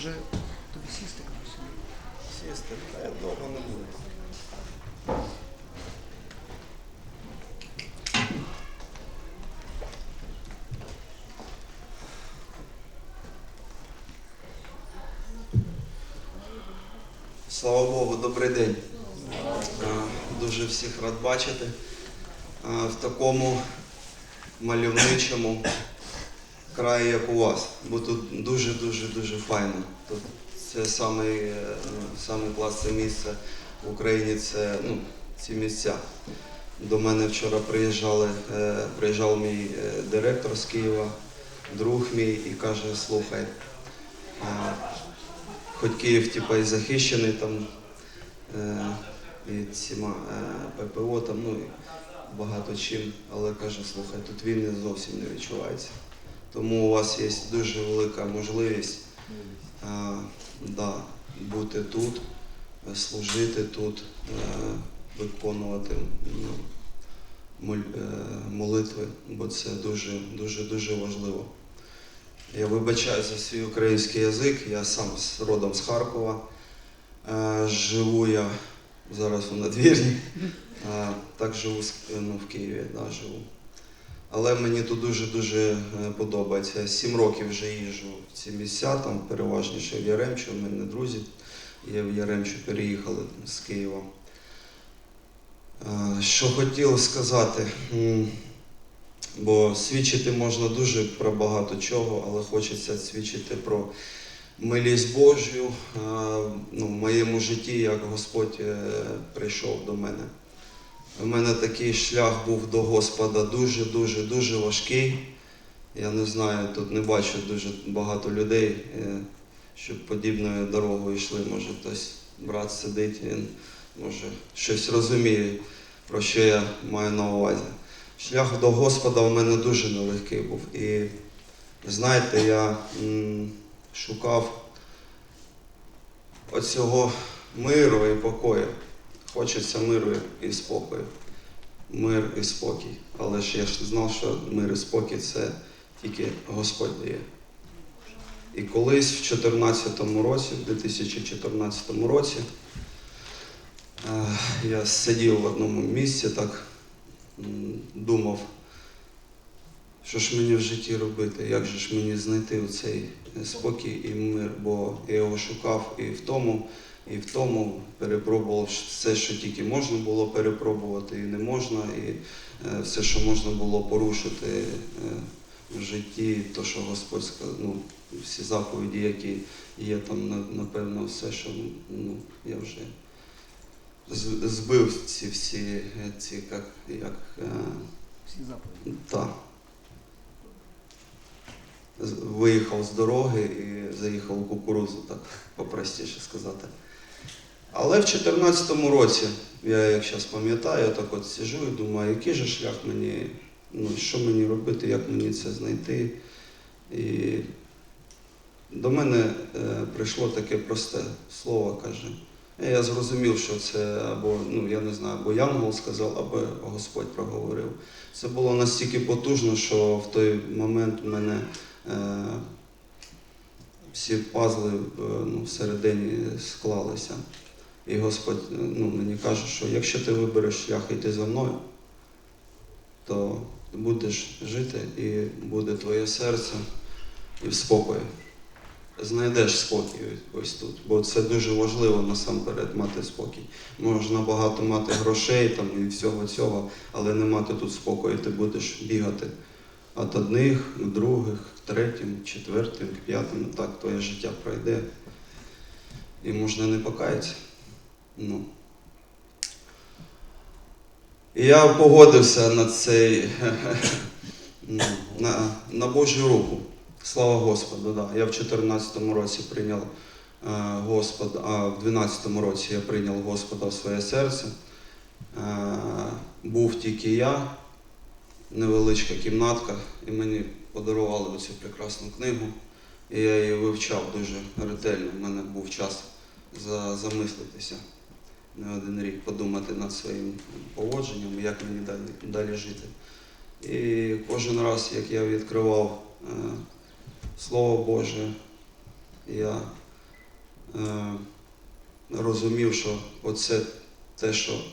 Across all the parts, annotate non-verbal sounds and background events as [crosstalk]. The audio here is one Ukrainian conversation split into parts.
Може тобі сісти комусь? Сісти, та я довго не буду. Слава Богу, добрий день. Е, Дуже всіх рад бачити е, в такому мальовничому краї, як у вас. Бо тут дуже-дуже дуже файно. Тут це саме, е, ну, саме клас місце в Україні, це ну, ці місця. До мене вчора приїжджали, е, приїжджав мій е, директор з Києва, друг мій, і каже, слухай, хоч Київ типа, і захищений там ціма е, ППО, там, ну, багато чим, але каже, слухай, тут війни зовсім не відчувається. Тому у вас є дуже велика можливість е, да, бути тут, служити тут, е, виконувати ну, е, молитви, бо це дуже, дуже, дуже важливо. Я вибачаю за свій український язик, я сам родом з Харкова. Живу я зараз у надвірні, [laughs] е, так живу ну, в Києві, да, живу. Але мені тут дуже-дуже е, подобається. Сім років вже їжджу в ці місця, там переважніше в Яремчу, у мене друзі є в Яремчу, переїхали з Києва. Е, Що хотів сказати, бо свідчити можна дуже про багато чого, але хочеться свідчити про милість Божю е, ну, в моєму житті, як Господь прийшов до мене. У мене такий шлях був до Господа дуже-дуже дуже важкий. Я не знаю, тут не бачу дуже багато людей, е, щоб подібною дорогою йшли. Може, хтось брат сидить, він може щось розуміє, про що я маю на увазі. Шлях до Господа у мене дуже нелегкий був. І знаєте, я шукав оцього миру і покою. Хочеться миру і спокою. Мир і спокій. Але ж я ж знав, що мир і спокій це тільки Господь дає. І колись в 2014 році, в 2014 році, е, я сидів в одному місці, так думав, що ж мені в житті робити, як же ж мені знайти цей спокій і мир, бо я його шукав і в тому, і в тому перепробував все, що тільки можна було перепробувати, і не можна, і е, все, що можна було порушити е, в житті, то, що Господь сказав, ну, всі заповіді, які є там, напевно, все, що ну, я вже збив ці всі е, ці, як, як Всі заповіді. так. Виїхав з дороги і заїхав у кукурузу, так попростіше сказати. Але в 2014 році, я як зараз пам'ятаю, я так от сижу і думаю, який же шлях мені, ну, що мені робити, як мені це знайти. І до мене е, прийшло таке просте слово, каже. Я зрозумів, що це або, ну я не знаю, або Янгол сказав, або Господь проговорив. Це було настільки потужно, що в той момент в мене е, всі пазли е, ну, всередині склалися. І Господь е, ну, мені каже, що якщо ти вибереш шлях йти за мною, то будеш жити і буде твоє серце і в спокої. Знайдеш спокій ось тут, бо це дуже важливо насамперед мати спокій. Можна багато мати грошей там і всього цього, але не мати тут спокою, ти будеш бігати від одних, других, третім, четвертим, п'ятим. Так твоє життя пройде. І можна не покаятися. Ну. Я погодився на цей [laughs] ну, на, на Божу руку. Слава Господу, да. Я в 2014 році прийняв е, Господа, а в 2012 році я прийняв Господа в своє серце. Е, був тільки я, невеличка кімнатка, і мені подарували оцю прекрасну книгу. І я її вивчав дуже ретельно. У мене був час за, замислитися не один рік, подумати над своїм поводженням, як мені далі, далі жити. І кожен раз, як я відкривав е, Слово Боже, я е, розумів, що оце те, що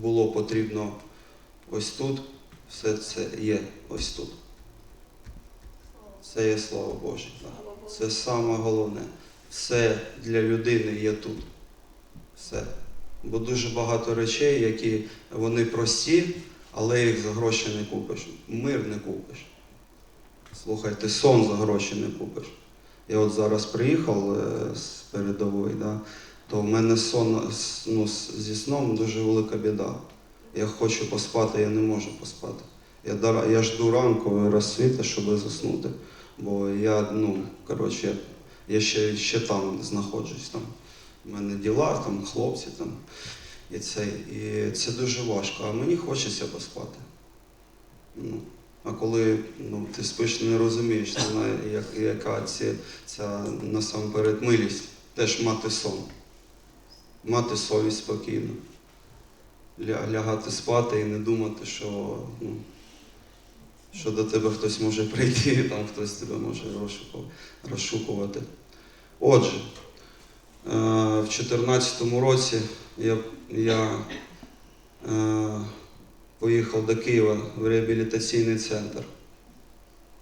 було потрібно ось тут, все це є ось тут. Це є слово Боже. так. Це саме головне. Все для людини є тут. Все. Бо дуже багато речей, які вони прості, але їх за гроші не купиш. Мир не купиш. Слухайте, сон за гроші не купиш. Я от зараз приїхав е, з передової, да, то в мене сон ну, зі сном дуже велика біда. Я хочу поспати, я не можу поспати. Я, я жду ранку розсвіта, щоб заснути. Бо я, ну, коротше, я ще, ще там знаходжусь. Там. У мене діла, там хлопці там. І це, і це дуже важко. А мені хочеться поспати. Ну, а коли ну, ти спиш, не розумієш, як, яка ці, ця насамперед милість, теж мати сон. Мати совість спокійно. Ля- Лягати спати і не думати, що, ну, що до тебе хтось може прийти, там хтось тебе може розшуку- розшукувати. Отже, в 2014 році я, я е, поїхав до Києва в реабілітаційний центр.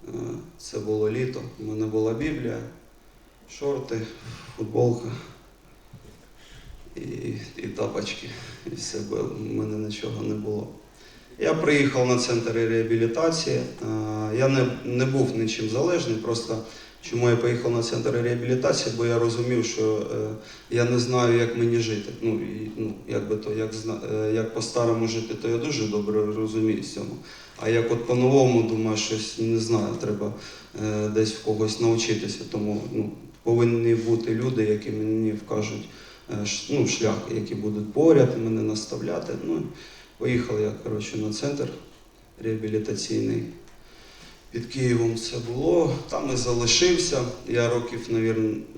Е, Це було літо. У мене була Біблія, шорти, футболка і, і тапочки. І все. У мене нічого не було. Я приїхав на центр реабілітації. Е, Я не, не був нічим залежний, просто чому я поїхав на центр реабілітації, бо я розумів, що е, я не знаю, як мені жити. Ну, і, ну як би то, як, е, як по-старому жити, то я дуже добре розумію цьому. А як от по-новому, думаю, щось не знаю, треба десь в когось навчитися. Тому ну, повинні бути люди, які мені вкажуть ну, шлях, які будуть поряд, мене наставляти. Ну, поїхав я коротше, на центр реабілітаційний. Під Києвом це було. Там і залишився. Я років,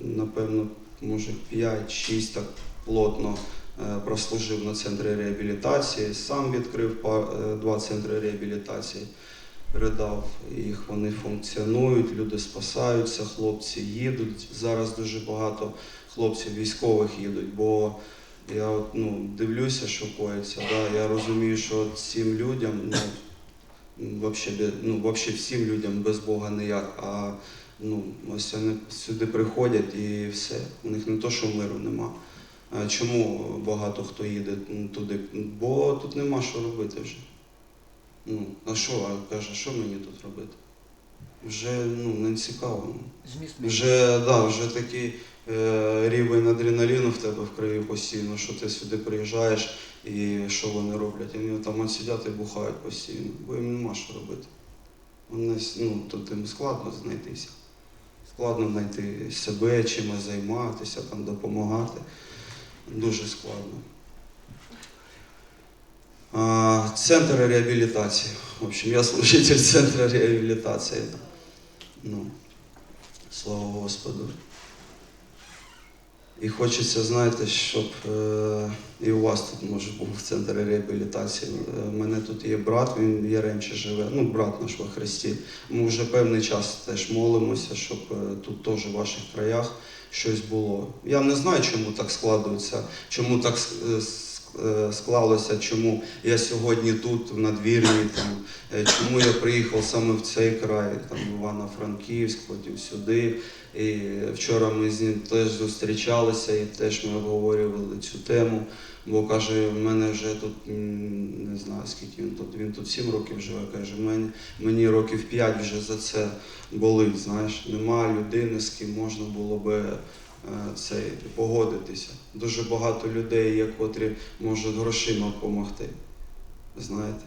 напевно, може 5-6 так плотно е, прослужив на центрі реабілітації. Сам відкрив е, два центри реабілітації, передав їх, вони функціонують, люди спасаються, хлопці їдуть. Зараз дуже багато хлопців військових їдуть, бо я от, ну, дивлюся, що коїться. Да? Я розумію, що цим людям, ну, бе- ну, всім людям без Бога ніяк. А ну, ось вони сюди приходять і все. У них не то, що миру нема. А чому багато хто їде туди? Бо тут нема що робити вже. Ну, а що, а каже, що мені тут робити? Вже ну, не цікаво. Вже, да, вже такий рівень адреналіну в тебе в крові постійно, що ти сюди приїжджаєш і що вони роблять? Вони там сидять і бухають постійно, бо їм нема що робити. Вони, ну, тут їм складно знайтися. Складно знайти себе, чимось займатися, там, допомагати. Дуже складно. А, Центр реабілітації. В общем, я служитель центру реабілітації. Ну, слава Господу. І хочеться, знаєте, щоб е, і у вас тут може був центр реабілітації. Е, У мене тут є брат, він в Яремчі живе, ну, брат наш во Христі. Ми вже певний час теж молимося, щоб е, тут теж в ваших краях щось було. Я не знаю, чому так складується, чому так е, е, склалося, чому я сьогодні тут, в надвірні, там, е, чому я приїхав саме в цей край, там, Івано-Франківськ, потім сюди. І вчора ми з ним теж зустрічалися і теж ми обговорювали цю тему. Бо каже, в мене вже тут не знаю скільки він тут. Він тут 7 років живе. Каже, мені, мені років 5 вже за це болить. Знаєш, нема людини, з ким можна було би е, цей погодитися. Дуже багато людей є, котрі можуть грошима допомогти. Знаєте,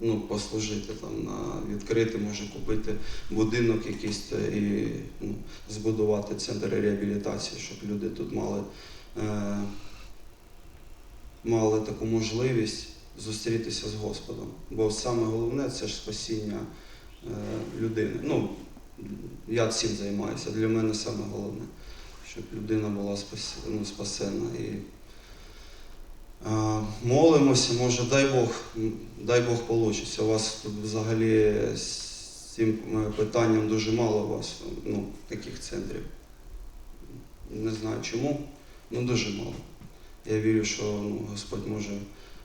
ну послужити там на відкрити, може купити будинок якийсь і ну, збудувати центр реабілітації, щоб люди тут мали, е, мали таку можливість зустрітися з Господом. Бо саме головне це ж спасіння е, людини. Ну, я цим займаюся. Для мене саме головне, щоб людина була ну, спасена. І, молимося, може, дай Бог, дай Бог получиться. У вас тут взагалі з цим е, питанням дуже мало у вас ну, таких центрів. Не знаю чому, ну дуже мало. Я вірю, що ну, Господь може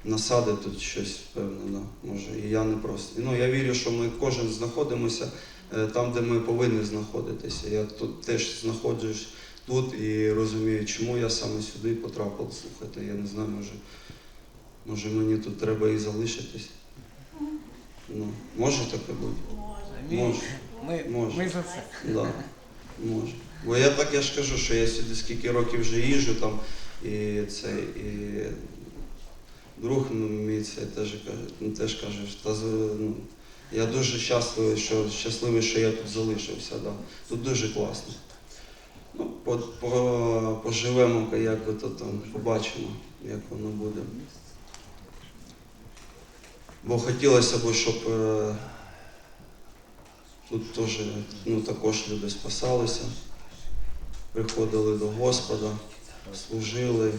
насадить тут щось певне, да, може. І я не просто. Ну, я вірю, що ми кожен знаходимося е, там, де ми повинні знаходитися. Я тут теж знаходжусь тут і розумію, чому я саме сюди потрапив. Слухайте, я не знаю, може, може мені тут треба і залишитись. Ну, може таке бути? Може. Ми, Може. ми за це. Да, може. Бо я так я ж кажу, що я сюди скільки років вже їжджу там, і це, і друг ну, мій це теж каже, ну, теж каже, що та, ну, я дуже щасливий, що щасливий, що я тут залишився. Да. Тут дуже класно. Ну, по, по, поживемо, як то там, побачимо, як воно буде. Бо хотілося б, щоб е, Тут теж ну, також люди спасалися, приходили до Господа, служили.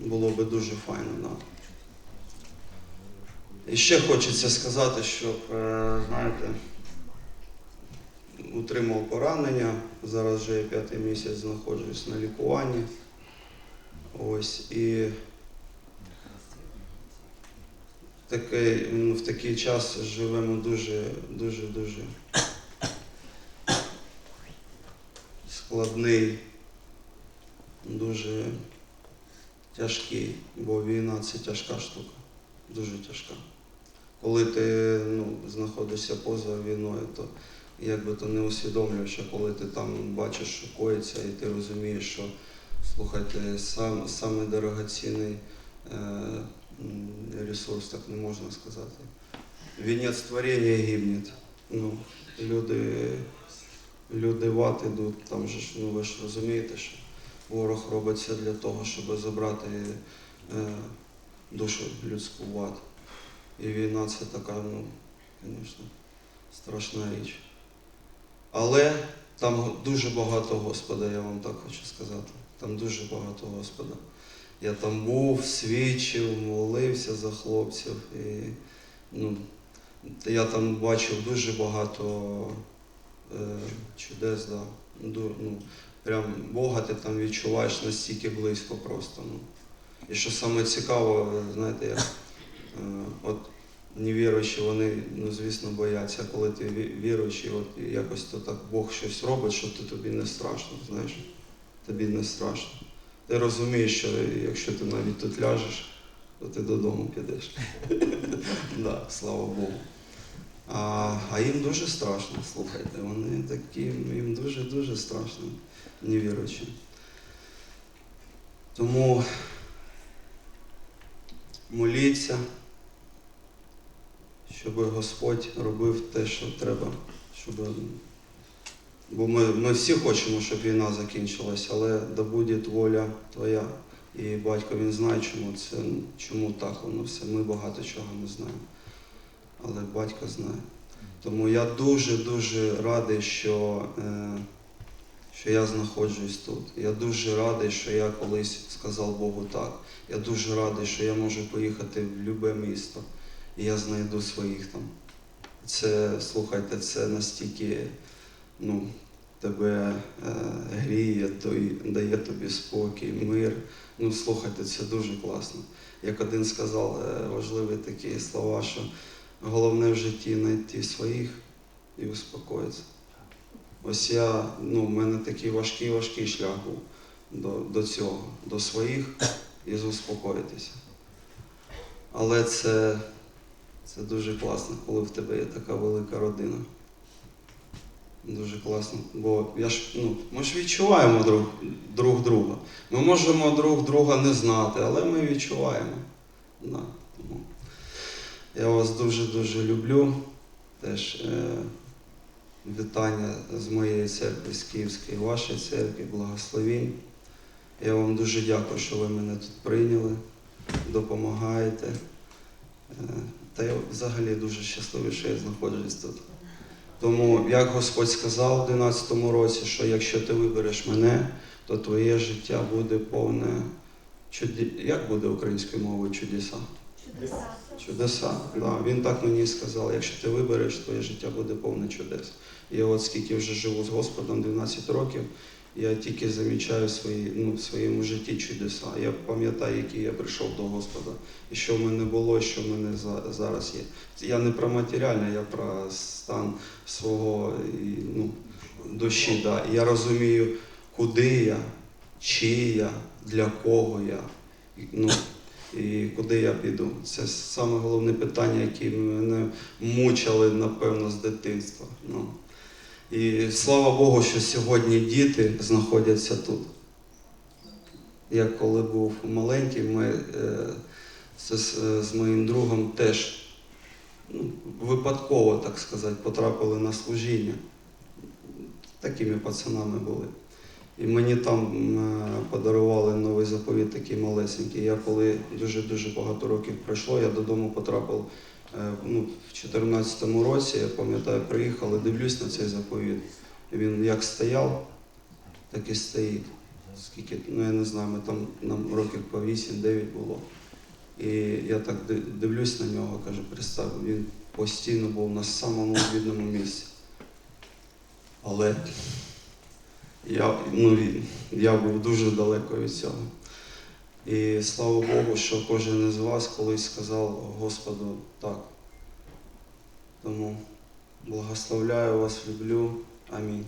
Було би дуже файно, да. І ще хочеться сказати, щоб, е, знаєте, утримав поранення. Зараз вже я п'ятий місяць знаходжусь на лікуванні. Ось і такий, ну, в такий час живемо дуже, дуже, дуже складний, дуже тяжкий, бо війна це тяжка штука, дуже тяжка. Коли ти ну, знаходишся поза війною, то як би то не усвідомлюєш, а коли ти там бачиш, що коїться, і ти розумієш, що слухайте, сам, саме дорогоцінний е, ресурс, так не можна сказати. Вінець творення гибнет. Ну, люди, люди в ад ідуть, там же ж, ну ви ж розумієте, що ворог робить все для того, щоб забрати е, душу людську в ад. І війна це така, ну, звісно, страшна річ. Але там дуже багато Господа, я вам так хочу сказати. Там дуже багато Господа. Я там був, свідчив, молився за хлопців. І, ну, я там бачив дуже багато е, чудес, да. Ну, прям Бога ти там відчуваєш настільки близько просто. Ну. І що саме цікаво, знаєте, як, е, от невіруючі, вони, ну, звісно, бояться, коли ти ві- віруючий, от якось то так Бог щось робить, що то тобі не страшно, знаєш. Тобі не страшно. Ти розумієш, що якщо ти навіть тут ляжеш, то ти додому підеш. [laughs] да, слава Богу. А, а їм дуже страшно, слухайте, вони такі, їм дуже-дуже страшно, невіруючим. Тому моліться, щоб Господь робив те, що треба, щоб Бо ми, ми всі хочемо, щоб війна закінчилась, але да буде воля твоя. І батько він знає, чому це, чому так воно все. Ми багато чого не знаємо. Але батько знає. Тому я дуже-дуже радий, що, е, що я знаходжусь тут. Я дуже радий, що я колись сказав Богу так. Я дуже радий, що я можу поїхати в любе місто, і я знайду своїх там. Це, слухайте, це настільки ну, тебе е, гріє, дає тобі спокій, мир. Ну, слухайте, це дуже класно. Як один сказав е, важливі такі слова, що головне в житті знайти своїх і успокоїтися. Ось я, ну, в мене такий важкий, важкий шлях був до, до цього, до своїх і заспокоїтися. Але це, це дуже класно, коли в тебе є така велика родина. Дуже класно. Бо я ж, ну, ми ж відчуваємо друг, друг друга. Ми можемо друг друга не знати, але ми відчуваємо. Да, тому я вас дуже-дуже люблю. Теж е, вітання з моєї церкви, з Київської, вашої церкви, благословінь. Я вам дуже дякую, що ви мене тут прийняли, допомагаєте. Е, та я взагалі дуже щасливий, що я знаходжусь тут. Тому, як Господь сказав у 11 році, що якщо ти вибереш мене, то твоє життя буде повне чуді... Як буде українською мовою чудеса? Чудеса. Чудеса. Да. Він так мені сказав, якщо ти вибереш, твоє життя буде повне чудес. І от скільки вже живу з Господом, 12 років, я тільки замічаю свої, ну, в своєму житті чудеса. Я пам'ятаю, який я прийшов до Господа, і що в мене було, і що в мене за- зараз є. Я не про матеріальне, я про стан свого ну, душі. Да. Я розумію, куди я, чи я, для кого я. Ну, і куди я піду. Це саме головне питання, яке мене мучили, напевно, з дитинства. Ну. І слава Богу, що сьогодні діти знаходяться тут. Я коли був маленький, ми е, це з, з моїм другом теж ну, випадково, так сказати, потрапили на служіння. Такими пацанами були. І мені там подарували новий заповіт такий малесенький. Я коли дуже-дуже багато років пройшло, я додому потрапив е, ну, в 2014 році, я пам'ятаю, приїхав і дивлюсь на цей заповіт. Він як стояв, так і стоїть. Скільки, ну я не знаю, ми там нам років по 8-9 було. І я так дивлюсь на нього, кажу, представ, він постійно був на самому відному місці. Але я, ну, я був дуже далеко від цього. І слава Богу, що кожен із вас колись сказав Господу так. Тому благословляю вас, люблю. Амінь.